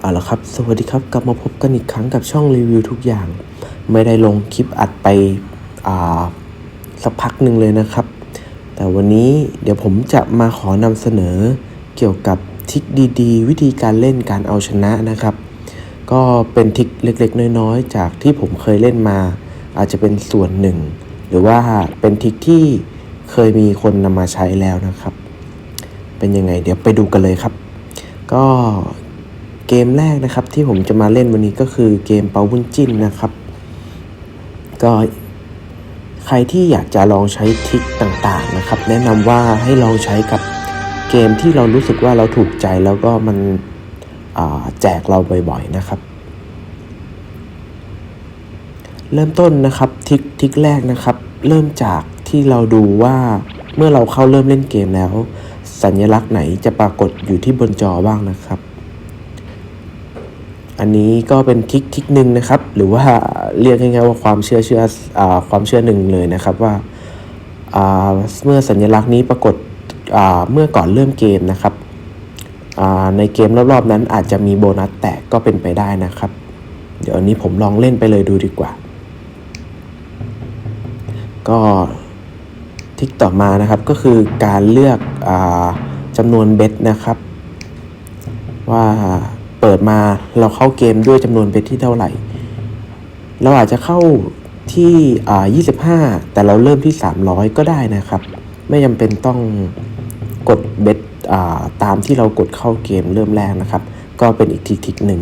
เอาละครับ สวัสดีครับ กลับมาพบกันอีกครั้งกับช่องรีวิวทุกอย่าง ไม่ได้ลงคลิปอัดไปสักพักหนึ่งเลยนะครับ แต่วันนี้เดี๋ยวผมจะมาขอนำเสนอเกี่ยวกับทริคดีๆ วิธีการเล่นการเอาชนะนะครับ ก็เป็นทริคเล็กๆ น้อยๆ จากที่ผมเคยเล่นมา อาจจะเป็นส่วนหนึ่ง หรือว่าเป็นทริคที่เคยมีคนนำมาใช้แล้วนะครับ เป็นยังไงเดี๋ยวไปดูกันเลยครับ ก็ เกมแรกนะครับที่ผมจะมาเล่นวันนี้ก็คือเกมเปาบุญจิ้นนะครับ ก็ใครที่อยากจะลองใช้ทริคต่างๆนะครับ แนะนำว่าให้ลองใช้กับเกมที่เรารู้สึกว่าเราถูกใจแล้วก็มันแจกเราบ่อยๆนะครับ เริ่มต้นนะครับทริคทริคแรกนะครับ เริ่มจากที่เราดูว่าเมื่อเราเข้าเริ่มเล่นเกมแล้ว สัญลักษณ์ไหนจะปรากฏอยู่ที่บนจอบ้างนะครับ อันนี้ก็เป็นทิคทิคหนึ่งนะครับ หรือว่าเรียกง่ายๆว่าความเชื่อเชื่ออาความเชื่อหนึ่งเลยนะครับว่าอ่าเมื่อสัญลักษณ์นี้ปรากฏอ่าเมื่อก่อนเริ่มเกมนะครับอ่าในเกมรอบๆนั้นอาจจะมีโบนัสแตกก็เป็นไปได้นะครับ เดี๋ยวอันนี้ผมลองเล่นไปเลยดูดีกว่า ก็ทิกต่อมานะครับก็คือการเลือกอาจำนวนเบ็ดนะครับ ว่า เปิดมาเราเข้าเกมด้วยจำนวนเบ็ดที่เท่าไหร่ เราอาจจะเข้าที่อ่า25 แต่เราเริ่มที่ 300 ก็ได้นะครับ ไม่จำเป็นต้องกดเบ็ดอ่าตามที่เรากดเข้าเกมเริ่มแรกนะครับ ก็เป็นอีกทริคทริคหนึ่ง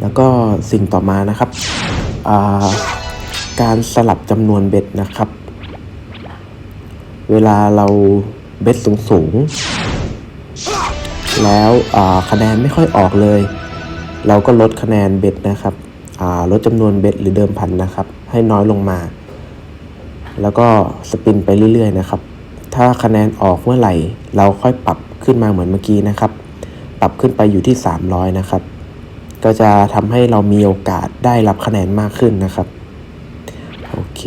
แล้วก็สิ่งต่อมานะครับาการสลับจำนวนเบ็ดนะครับ เวลาเราเบ็ดสูงสูง แล้วคะแนนไม่ค่อยออกเลย เราก็ลดคะแนนเบ็ดนะครับลดจำนวนเบ็ดหรือเดิมพันนะครับ ให้น้อยลงมา แล้วก็สปินไปเรื่อยๆนะครับ ถ้าคะแนนออกเมื่อไหร่ เราค่อยปรับขึ้นมาเหมือนเมื่อกี้นะครับ ปรับขึ้นไปอยู่ที่ 300 นะครับ ก็จะทำให้เรามีโอกาสได้รับคะแนนมากขึ้นนะครับโอเค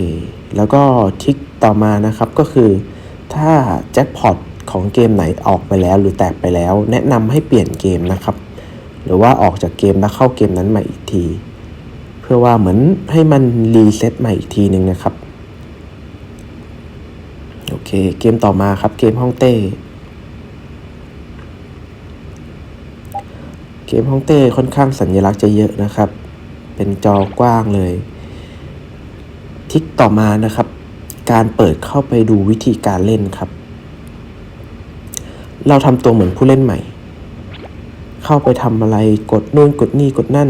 แล้วก็ทิกต่อมานะครับก็คือถ้าแจ็คพอต ของเกมไหนออกไปแล้วหรือแตกไปแล้ว แนะนำให้เปลี่ยนเกมนะครับ หรือว่าออกจากเกมแล้วเข้าเกมนั้นใหม่อีกที เพื่อว่าเหมือนให้มันรีเซ็ตใหม่อีกทีหนึ่งนะครับโอเคเกมต่อมาครับเกมฮ่องเต้เกมฮ่องเต้ค่อนข้างสัญลักษณ์จะเยอะนะครับ เป็นจอกว้างเลย ทิกต่อมานะครับ การเปิดเข้าไปดูวิธีการเล่นครับ เราทำตัวเหมือนผู้เล่นใหม่ เข้าไปทำอะไรกดนู่นกดนี่กดนั่น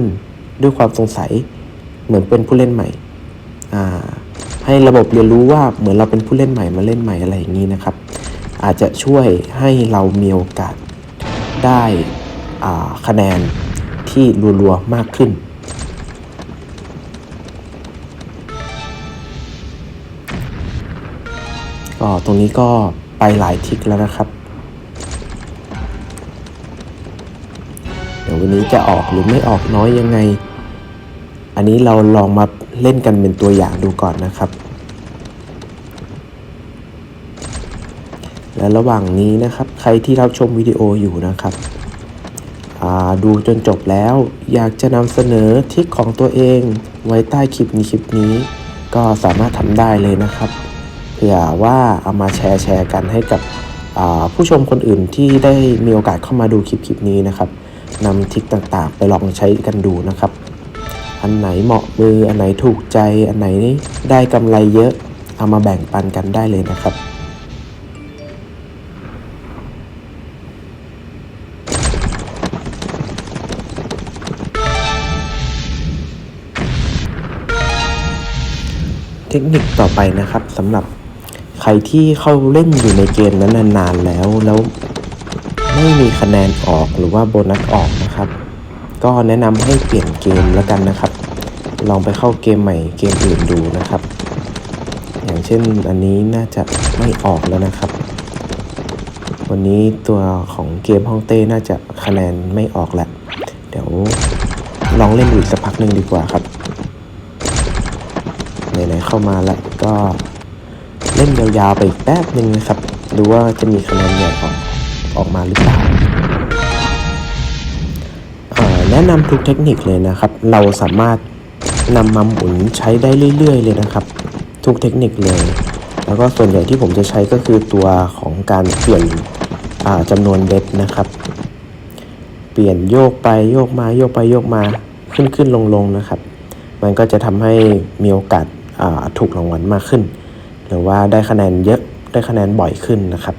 ด้วยความสงสัยเหมือนเป็นผู้เล่นใหม่ ให้ระบบเรียนรู้ว่าเหมือนเราเป็นผู้เล่นใหม่มาเล่นใหม่อะไรอย่างนี้นะครับ อาจจะช่วยให้เรามีโอกาสได้คะแนนที่รัวๆมากขึ้น ก็ตรงนี้ก็ไปหลายทิกแล้วนะครับ เดี๋ยววันนี้จะออกหรือไม่ออกน้อยยังไง อันนี้เราลองมาเล่นกันเป็นตัวอย่างดูก่อนนะครับ และระหว่างนี้นะครับใครที่รับชมวิดีโออยู่นะครับดูจนจบแล้ว อยากจะนำเสนอทริคของตัวเองไว้ใต้คลิปนี้คลิปนี้ ก็สามารถทำได้เลยนะครับเผื่อว่าเอามาแชร์แชร์กันให้กับผู้ชมคนอื่นที่ได้มีโอกาสเข้ามาดูคลิปคลิปนี้นะครับ นำทริคต่างๆ ไปลองใช้กันดูนะครับ อันไหนเหมาะมืออันไหนถูกใจอันไหนได้กำไรเยอะเอามาแบ่งปันกันได้เลยนะครับ เทคนิคต่อไปนะครับสำหรับใครที่เข้าเล่นอยู่ในเกมนั้นนานๆแล้วแล้ว ไม่มีคะแนนออกหรือว่าโบนัสออกนะครับ ก็แนะนำให้เปลี่ยนเกมแล้วกันนะครับ ลองไปเข้าเกมใหม่เกมอื่นดูนะครับ อย่างเช่นอันนี้น่าจะไม่ออกแล้วนะครับ วันนี้ตัวของเกมฮ่องเต้น่าจะคะแนนไม่ออกแหละเดี๋ยวลองเล่นอีกสักพักหนึ่งดีกว่าครับไหนๆเข้ามาแล้วก็เล่นยาวๆไปอีกแป๊บหนึ่งนะครับ ดูว่าจะมีคะแนนใหญ่ออก ออกมาหรือเปล่าแนะนำทุกเทคนิคเลยนะครับ เราสามารถนำมาหมุนใช้ได้เรื่อย ๆ เลยนะครับ ทุกเทคนิคเลย แล้วก็ส่วนใหญ่ที่ผมจะใช้ก็คือตัวของการเปลี่ยนจำนวนเบ็ดนะครับ เปลี่ยนโยกไปโยกมาโยกไปโยกมาขึ้นขึ้นลงลงนะครับ มันก็จะทำให้มีโอกาสถูกรางวัลมากขึ้น หรือว่าได้คะแนนเยอะได้คะแนนบ่อยขึ้นนะครับ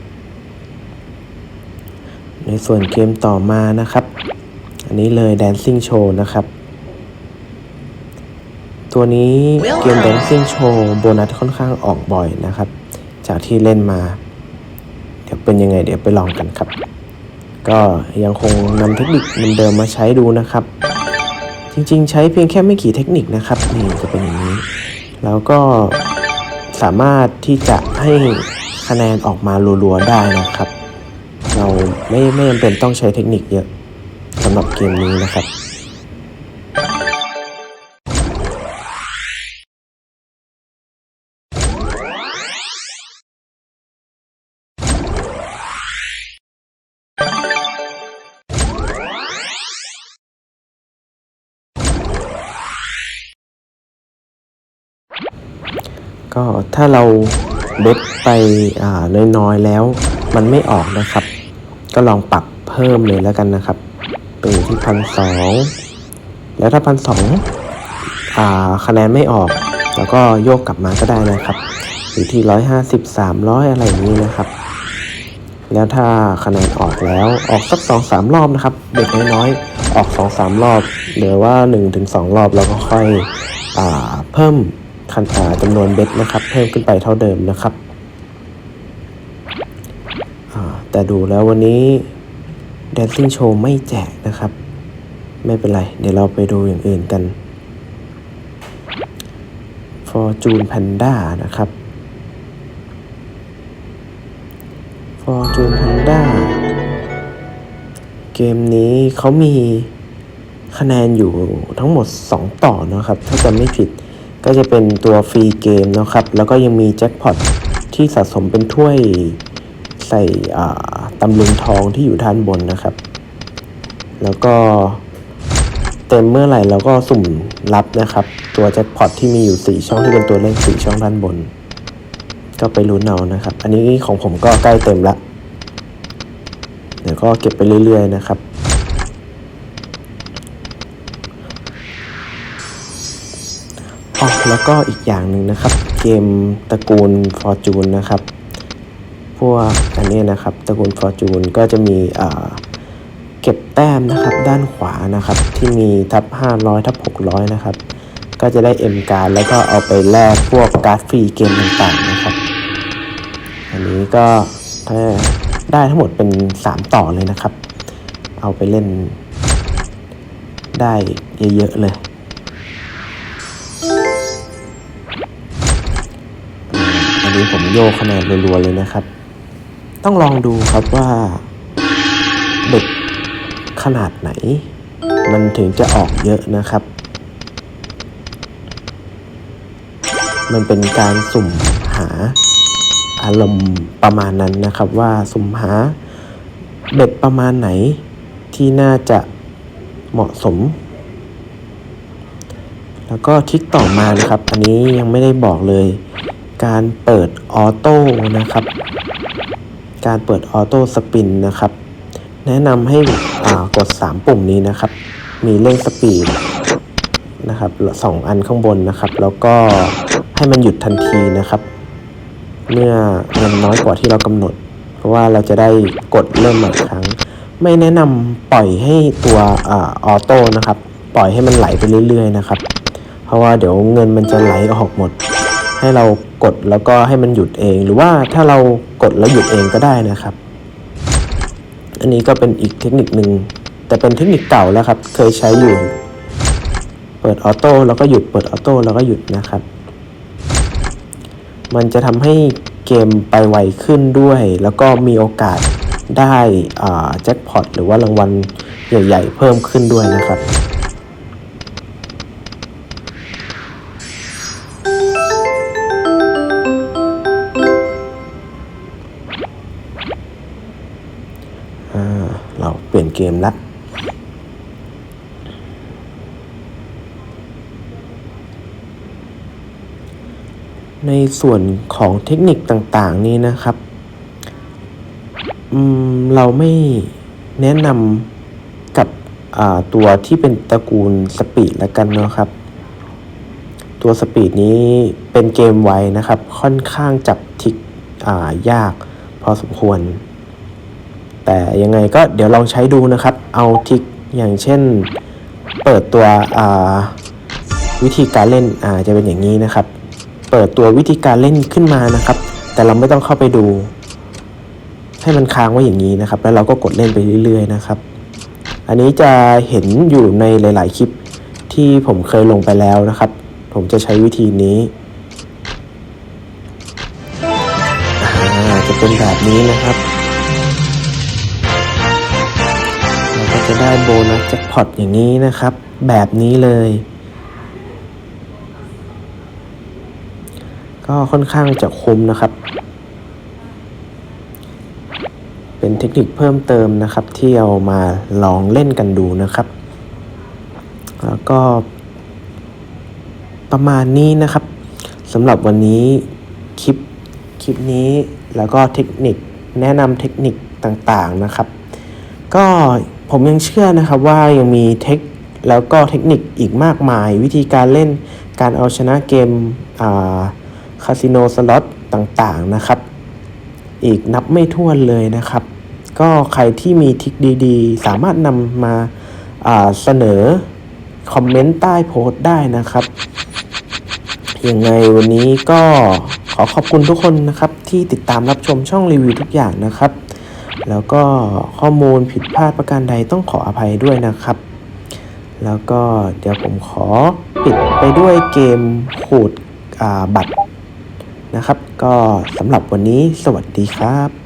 ส่วนเกมต่อมานะครับ อันนี้เลย Dancing Show นะครับ ตัวนี้เกม Dancing Show โบนัสค่อนข้างออกบ่อยนะครับ จากที่เล่นมา เดี๋ยวเป็นยังไงเดี๋ยวไปลองกันครับ ก็ยังคงนำเทคนิคเดิมๆมาใช้ดูนะครับ จริงๆ ใช้เพียงแค่ไม่กี่เทคนิคนะครับนี่จะเป็นอย่างนี้ แล้วก็สามารถที่จะให้คะแนนออกมารัวๆได้นะครับ เราไม่ไม่จำเป็นต้องใช้เทคนิคเยอะสำหรับเกมนี้นะครับ ก็ถ้าเราเบ็ดไปอ่าน้อยๆแล้วมันไม่ออกนะครับ ก็ลองปรับเพิ่มเลยแล้วกันนะครับเป็นอยู่ที่พันสองแล้วถ้าพันสองคะแนนไม่ออก แล้วก็โยกกลับมาก็ได้นะครับอยู่ที่ร้อยห้าสิบสามร้อยอะไรอย่างนี้นะครับ แล้วถ้าคะแนนออกแล้วออกสักสองสามรอบนะครับ เด็กน้อยๆออกสองสามรอบหรือว่าหนึ่งถึงสองรอบแล้วก็ค่อยอเพิ่มคันจำนวนเบ็ดนะครับ เพิ่มขึ้นไปเท่าเดิมนะครับ แต่ดูแล้ววันนี้ Dancing Show ไม่แจกนะครับ ไม่เป็นไร เดี๋ยวเราไปดูอย่างอื่นกัน Fortune Panda นะครับ Fortune Panda เกมนี้เขามีคะแนนอยู่ทั้งหมด 2 ต่อนะครับ ถ้าจำไม่ผิดก็จะเป็นตัวฟรีเกมนะครับ แล้วก็ยังมีแจ็คพอตที่สะสมเป็นถ้วย ใส่อ่าตำลึงทองที่อยู่ด้านบนนะครับ แล้วก็เต็มเมื่อไหร่เราก็สุ่มรับนะครับ ตัวแจ็คพอตที่มีอยู่ 4 ช่องที่เป็นตัวเลข4ช่องด้านบน ก็ไปลุ้นเอานะครับ อันนี้ของผมก็ใกล้เต็มละเดี๋ยวก็เก็บไปเรื่อย ๆ นะครับอ๋อแล้วก็อีกอย่างหนึ่งนะครับ เกมตระกูล Fortune นะครับ พวกอันนี้นะครับตระกูล Fortune ก็จะมีเก็บแต้มนะครับด้านขวานะครับที่มีทับ 500 ทับ 600 นะครับ ก็จะได้ M การดแล้วก็เอาไปแลกพวกการ์ดฟรีเกมต่างๆนะครับ อันนี้ก็ถ้าได้ทั้งหมดเป็น 3 ต่อเลยนะครับ เอาไปเล่นได้เยอะๆเลยอันนี้ผมโยกคะแนนรัวๆเลยนะครับ ต้องลองดูครับว่าเด็กขนาดไหน มันถึงจะออกเยอะนะครับ มันเป็นการสุ่มหาอารมณ์ประมาณนั้นนะครับว่าสุ่มหาเบ็ดประมาณไหนที่น่าจะเหมาะสม แล้วก็ทิกต่อมานะครับ อันนี้ยังไม่ได้บอกเลย การเปิดออโต้นะครับ การเปิดออโต้สปินนะครับ แนะนำให้อ่ากด 3 ปุ่มนี้นะครับ มีเร่งสปีดนะครับสองอันข้างบนนะครับ แล้วก็ให้มันหยุดทันทีนะครับ เมื่อเงินน้อยกว่าที่เรากำหนด เพราะว่าเราจะได้กดเริ่มใหม่อีกครั้ง ไม่แนะนำปล่อยให้ตัวออโต้นะครับ ปล่อยให้มันไหลไปเรื่อยๆนะครับ เพราะว่าเดี๋ยวเงินมันจะไหลออกหมด ให้เรากดแล้วก็ให้มันหยุดเอง หรือว่าถ้าเรากดแล้วหยุดเองก็ได้นะครับ อันนี้ก็เป็นอีกเทคนิคหนึ่งแต่เป็นเทคนิคเก่าแล้วครับ เคยใช้อยู่ เปิดออโต้แล้วก็หยุดเปิดออโต้แล้วก็หยุดนะครับ มันจะทำให้เกมไปไวขึ้นด้วย แล้วก็มีโอกาสได้แจ็คพอตหรือว่ารางวัลใหญ่ ๆ เพิ่มขึ้นด้วยนะครับ กมละในส่วนของเทคนิคต่างๆนี้นะครับเราไม่แนะนำกับตัวที่เป็นตระกูลสปีดแล้วกันเนาะครับ ตัวสปีดนี้เป็นเกมไวนะครับ ค่อนข้างจับทิกยากพอสมควร แต่ยังไงก็เดี๋ยวลองใช้ดูนะครับ เอาทิกอย่างเช่นเปิดตัววิธีการเล่นจะเป็นอย่างนี้นะครับ เปิดตัววิธีการเล่นขึ้นมานะครับ แต่เราไม่ต้องเข้าไปดู ให้มันค้างไว้อย่างนี้นะครับ แล้วเราก็กดเล่นไปเรื่อย ๆ นะครับ อันนี้จะเห็นอยู่ในหลาย ๆ คลิปที่ผมเคยลงไปแล้วนะครับ ผมจะใช้วิธีนี้จะเป็นแบบนี้นะครับ จะได้โบนัสแจ็คพอตอย่างนี้นะครับ แบบนี้เลย ก็ค่อนข้างจะคุ้มนะครับ เป็นเทคนิคเพิ่มเติมนะครับ ที่เอามาลองเล่นกันดูนะครับ แล้วก็ ประมาณนี้นะครับสำหรับวันนี้คลิปคลิปนี้แล้วก็เทคนิคแนะนำเทคนิคต่างๆนะครับ ก็ ผมยังเชื่อนะครับว่ายังมีเทคแล้วก็เทคนิคอีกมากมาย วิธีการเล่นการเอาชนะเกมคาสิโนสล็อตต่างๆนะครับ อีกนับไม่ถ้วนเลยนะครับ ก็ใครที่มีทิคดีๆ สามารถนำมาาเสนอคอมเมนต์ใต้โพสต์ได้นะครับยังไงวันนี้ก็ขอขอบคุณทุกคนนะครับที่ติดตามรับชมช่องรีวิวทุกอย่างนะครับ แล้วก็ข้อมูลผิดพลาดประการใดต้องขออภัยด้วยนะครับ แล้วก็เดี๋ยวผมขอปิดไปด้วยเกมขูดบัตรนะครับ ก็สำหรับวันนี้สวัสดีครับ